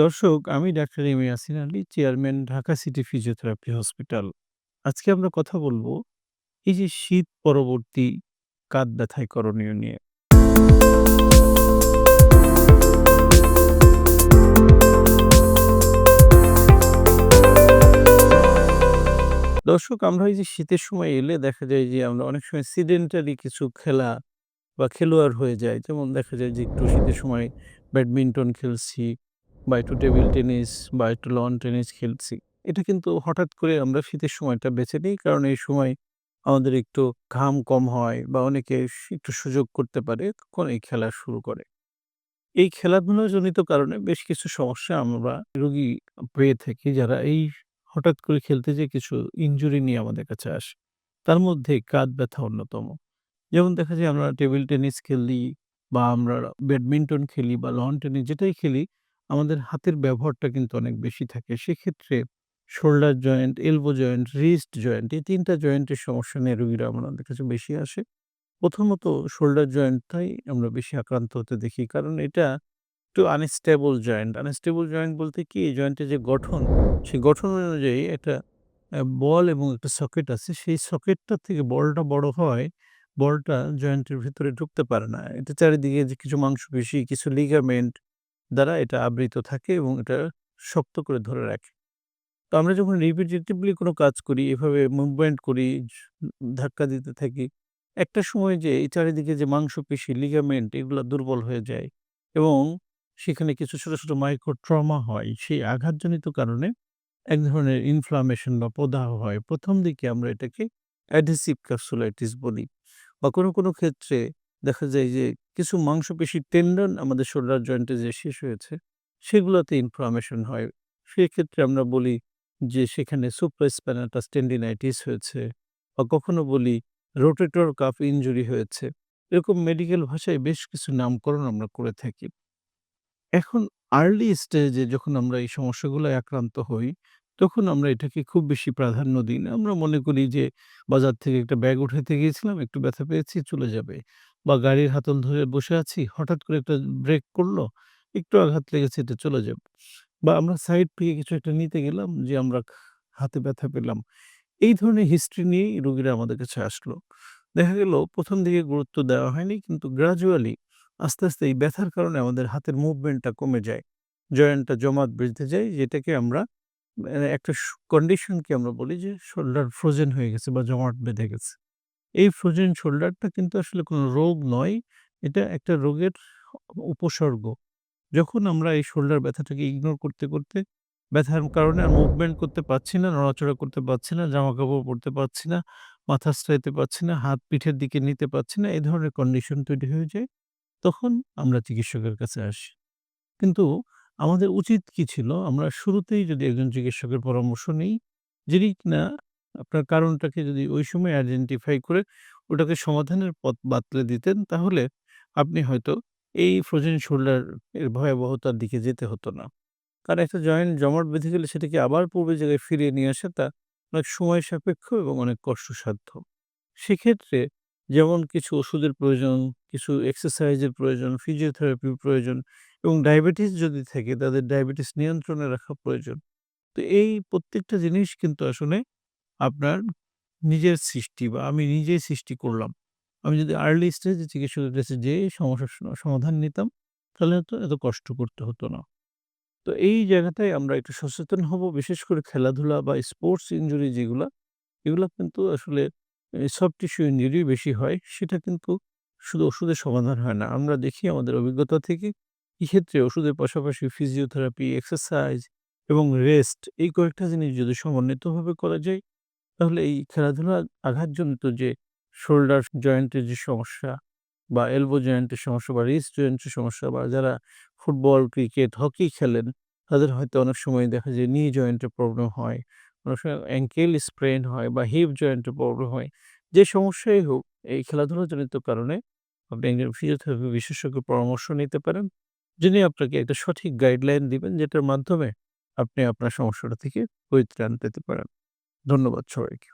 দর্শক, আমি doctor M Yasin Ali, chairman Dhaka city physiotherapy hospital. আজকে আমরা কথা বলব এই যে শীত পরবর্তী কাঁধ ব্যথায় করণীয় নিয়ে। দর্শক, আমরা এই যে শীতের সময় এলে দেখা যায় যে আমরা অনেক সময় সেডেন্টারি কিছু খেলা বা খেলোয়াড় হয়ে যায় যেমন দেখা যায় যে একটু শীতের সময় ব্যাডমিন্টন খেলছি বা একটু টেবিল টেনিস বা একটু লন টেনিস খেলছি। এটা কিন্তু হঠাৎ করে আমরা শীতের সময়টা বেছে নিই। কারণ এই সময় আমাদের একটু ঘাম কম হয় বা অনেকে একটু সুযোগ করতে পারে, তখন এই খেলা শুরু করে। এই খেলাধুলাজনিত কারণে বেশ কিছু সমস্যা আমরা রোগী পেয়ে থাকি যারা এই হঠাৎ করে খেলতে যেয়ে কিছু ইনজুরি নিয়ে আমাদের কাছে আসে। তার মধ্যে কাঁধ ব্যথা অন্যতম। যেমন দেখা যায় আমরা টেবিল টেনিস খেলি বা আমরা ব্যাডমিন্টন খেলি বা লন টেনিস যেটাই খেলি, আমাদের হাতের ব্যবহারটা কিন্তু অনেক বেশি থাকে। সেক্ষেত্রে shoulder joint, elbow joint, wrist joint এই ৩ টা জয়েন্টের সমস্যা নিয়ে রোগীরা আমাদের কাছে বেশি আসে। প্রথমত শোল্ডার জয়েন্টটাই আমরা বেশি আক্রান্ত হতে দেখি। কারণ এটা একটু আনস্টেবল জয়েন্ট। আনস্টেবল জয়েন্ট বলতে কি এই জয়েন্টের যে গঠন, সেই গঠন অনুযায়ী একটা বল এবং একটা সকেট আছে। সেই সকেটটা থেকে বলটা বড় হয় বলটা জয়েন্টের ভিতরে ঢুকতে পারে না। এটা চারিদিকে যে কিছু মাংসপেশি, কিছু লিগামেন্ট দ্বারা এটা আবৃত থাকে এবং এটা শক্ত করে ধরে রাখে। তো আমরা যখন রিপিটেটিভলি কোনো কাজ করি, এভাবে মুভমেন্ট করি, ধাক্কা দিতে থাকি, একটা সময় যে এই চারিদিকে যে মাংসপেশি, লিগামেন্ট এগুলা দুর্বল হয়ে যায় এবং সেখানে কিছু ছোট, ছোট মাইক্রো ট্রমা হয়। সেই আঘাতজনিত কারণে এক ধরনের ইনফ্লামেশন বা প্রদাহ হয়। প্রথম দিকে আমরা এটাকে অ্যাডহেসিভ ক্যাপসুলাইটিস বলি। বা কোনো, কোনো ক্ষেত্রে দেখা যায় যে কিছু মাংসপেশির টেন্ডন আমাদের শোল্ডার জয়েন্টে যে শেষ হয়েছে, সেগুলোতে ইনফ্লামেশন হয়। সেক্ষেত্রে আমরা বলি যে সেখানে সুপ্রাস্পাইনাটাস টেন্ডিনাইটিস হয়েছে বা কখনো বলি রোটেটর কাফ ইনজুরি হয়েছে। এরকম মেডিকেল ভাষায় বেশ কিছু নামকরণ আমরা করে থাকি। এখন আর্লি স্টেজে যখন আমরা এই সমস্যাগুলোয় আক্রান্ত হই, তখন আমরা এটাকে খুব বেশি প্রাধান্য দিই না। আমরা মনে করি যে বাজার থেকে একটা ব্যাগ উঠাইতে গিয়েছিলাম, একটু ব্যথা পেয়েছি, চলে যাবে। বা গাড়ির হাতল ধরে বসে আছি, হঠাৎ করে একটা ব্রেক করল, একটু আঘাত লেগেছে, এটা চলে যাবে। বা আমরা সাইড থেকে কিছু একটা নিতে গেলাম যে আমরা হাতে ব্যথা পেলাম। এই ধরনের হিস্ট্রি নিয়েই রোগীরা আমাদের কাছে আসলো। দেখা গেল ১ম দিকে গুরুত্ব দেওয়া হয়নি কিন্তু গ্র্যাজুয়ালি আস্তে, আস্তে এই ব্যথার কারণে আমাদের হাতের মুভমেন্টটা কমে যায়। জয়েন্টটা জমাট বেঁধে যায় যেটাকে আমরা অ্যা একটা কন্ডিশনকে আমরা বলি যে শোল্ডার ফ্রোজেন হয়ে গেছে বা জমাট বেঁধে গেছে। এই ফ্রোজেন শোল্ডারটা কিন্তু আসলে কোনো রোগ নয়। এটা একটা রোগের উপসর্গ। যখন আমরা এই শোল্ডার ব্যথাটাকে ইগনোর করতে, করতে ব্যথার কারণে আর মুভমেন্ট করতে পারছি না, নড়াচড়া করতে পারছি না, জামা কাপড় পরতে পারছি না, মাথা আঁচড়াইতে পারছি না, হাত পিঠের দিকে নিতে পারছি না, এই ধরনের কন্ডিশন তৈরি হয়ে যায়। তখন আমরা চিকিৎসকের কাছে আসি। কিন্তু আমাদের উচিত কি ছিল? আমরা শুরুতেই যদি একজন চিকিৎসকের পরামর্শ নেই, যিনি কিনা আপনার কারণটাকে যদি ওই সময় আইডেন্টিফাই করে ওটাকে সমাধানের পথ বাতলে দিতেন, তাহলে আপনি হয়তো এই ফ্রোজেন শোল্ডার এর ভয়াবহতার দিকে যেতে হতো না। কারণ একটা জয়েন্ট জমাট বেঁধে গেলে সেটাকে আবার পূর্বের জায়গায় ফিরিয়ে নিয়ে আসাটা অনেক সময় সাপেক্ষ এবং অনেক কষ্টসাধ্য। সেক্ষেত্রে যেমন কিছু ওষুধের প্রয়োজন, কিছু এক্সারসাইজের প্রয়োজন, ফিজিওথেরাপির প্রয়োজন এবং ডায়াবেটিস যদি থাকে তাদের ডায়াবেটিস নিয়ন্ত্রণে রাখা প্রয়োজন। তো এই প্রত্যেকটা জিনিস কিন্তু আসলে আপনার নিজের সৃষ্টি বা আমি নিজেই সৃষ্টি করলাম। আমি যদি আর্লি স্টেজে চিকিৎসকের কাছে যেয়ে সমস্যার সমাধান নিতাম, তাহলে হয়তো এত কষ্ট করতে হতো না। তো এই জায়গাটায় আমরা একটু সচেতন হব। বিশেষ করে খেলাধুলা বা স্পোর্টস ইঞ্জুরি যেগুলা, এগুলা কিন্তু আসলে সফট টিস্যু ইনজুরি বেশি হয়। সেটা কিন্তু শুধু ওষুধের সমাধান হয় না। আমরা দেখি আমাদের অভিজ্ঞতা থেকে এক্ষেত্রে ওষুধের পাশাপাশি ফিজিওথেরাপি, এক্সারসাইজ এবং রেস্ট এই কয়েকটা জিনিস যদি সমন্বিতভাবে করা যায়, তাহলে এই খেলাধুলার আঘাতজনিত যে শোল্ডার জয়েন্টের যে সমস্যা বা এলবো জয়েন্টের সমস্যা বা রিস্ট জয়েন্টের সমস্যা বা যারা ফুটবল, ক্রিকেট, হকি খেলেন, তাদের হয়তো অনেক সময় দেখা যায় নি জয়েন্টের প্রবলেম হয়। অনেক সময় অ্যাঙ্কেল স্প্রেন হয় বা হিপ জয়েন্টের প্রবলেম হয়। যে সমস্যাই হোক, এই খেলাধুলাজনিত কারণে আপনি একজন ফিজিওথেরাপি বিশেষজ্ঞের পরামর্শ নিতে পারেন। যিনি আপনাকে একটা সঠিক গাইডলাইন দিবেন, যেটার মাধ্যমে আপনি আপনার সমস্যাটা থেকে পরিত্রাণ পেতে পারেন। ধন্যবাদ সবাইকে।